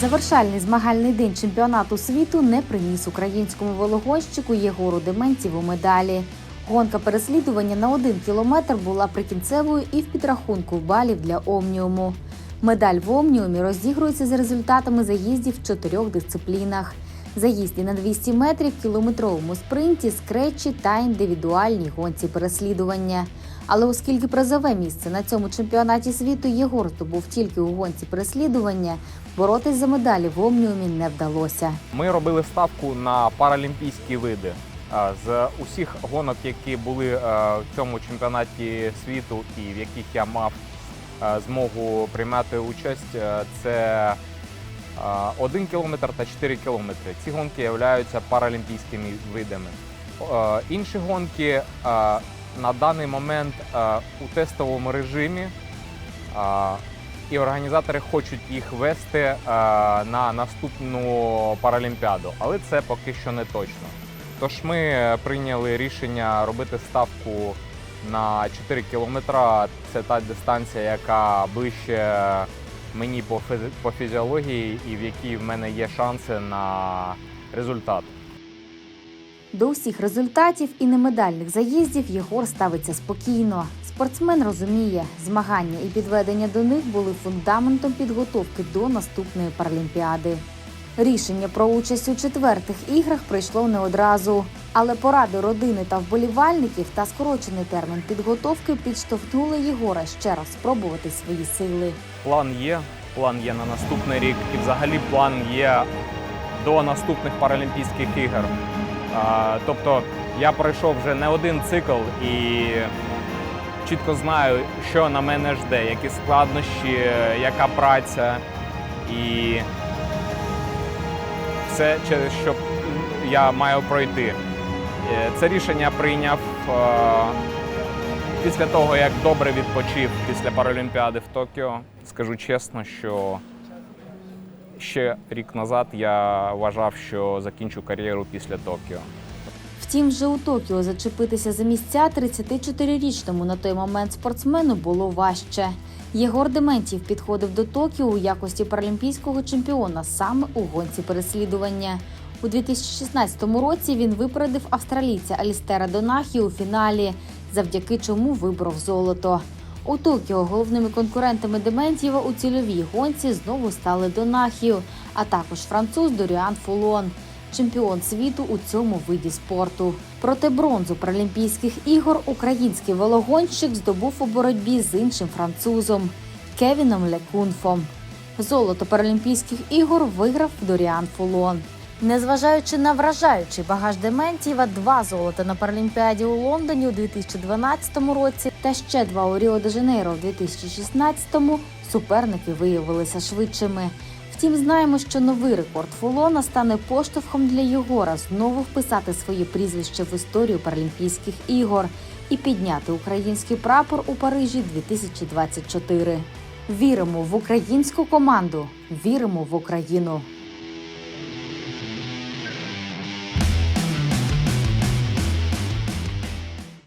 Завершальний змагальний день чемпіонату світу не приніс українському вологонщику Єгору Дементьєву медалі. Гонка переслідування на один кілометр була прикінцевою і в підрахунку балів для Омніуму. Медаль в Омніумі розігрується за результатами заїздів в чотирьох дисциплінах: заїзді на 200 метрів, кілометровому спринті, скретчі та індивідуальній гонці переслідування. Але оскільки призове місце на цьому чемпіонаті світу Єгор здобув тільки у гонці переслідування, боротись за медалі в Омніумі не вдалося. Ми робили ставку на паралімпійські види. З усіх гонок, які були в цьому чемпіонаті світу і в яких я мав змогу приймати участь, це 1 кілометр та 4 кілометри. Ці гонки являються паралімпійськими видами. Інші гонки на даний момент у тестовому режимі. і організатори хочуть їх вести на наступну паралімпіаду, але це поки що не точно. Тож ми прийняли рішення робити ставку на 4 кілометра. Це та дистанція, яка ближче мені по, по фізіології і в якій в мене є шанси на результат. До усіх результатів і немедальних заїздів Єгор ставиться спокійно. Спортсмен розуміє, змагання і підведення до них були фундаментом підготовки до наступної паралімпіади. Рішення про участь у четвертих іграх прийшло не одразу, але поради родини та вболівальників та скорочений термін підготовки підштовхнули Єгора ще раз спробувати свої сили. План є, план є на наступний рік, і взагалі план є до наступних Паралімпійських ігор. А, тобто я пройшов вже не один цикл і чітко знаю, що на мене жде, які складнощі, яка праця і все, через що я маю пройти. Е, Це рішення прийняв е, після того, як добре відпочив після Паралімпіади в Токіо. Скажу чесно, що ще рік назад я вважав, що закінчу кар'єру після Токіо. Втім, вже у Токіо зачепитися за місця 34-річному на той момент спортсмену було важче. Єгор Дементів підходив до Токіо у якості паралімпійського чемпіона саме у гонці переслідування. У 2016 році він випередив австралійця Алістера Донахі у фіналі, завдяки чому виборов золото. У Токіо головними конкурентами Дементьєва у цільовій гонці знову стали Донахію, а також француз Доріан Фулон чемпіон світу у цьому виді спорту. Проте бронзу Паралімпійських ігор український велогонщик здобув у боротьбі з іншим французом Кевіном Лекунфом. Золото Паралімпійських ігор виграв Доріан Фулон. Незважаючи на вражаючий багаж Дементьєва, два золота на Паралімпіаді у Лондоні у 2012 році та ще два у Ріо де Жанейро в 2016-му, суперники виявилися швидшими. Втім, знаємо, що новий рекорд Фулона стане поштовхом для Єгора знову вписати своє прізвище в історію Паралімпійських ігор і підняти український прапор у Парижі 2024. Віримо в українську команду, віримо в Україну.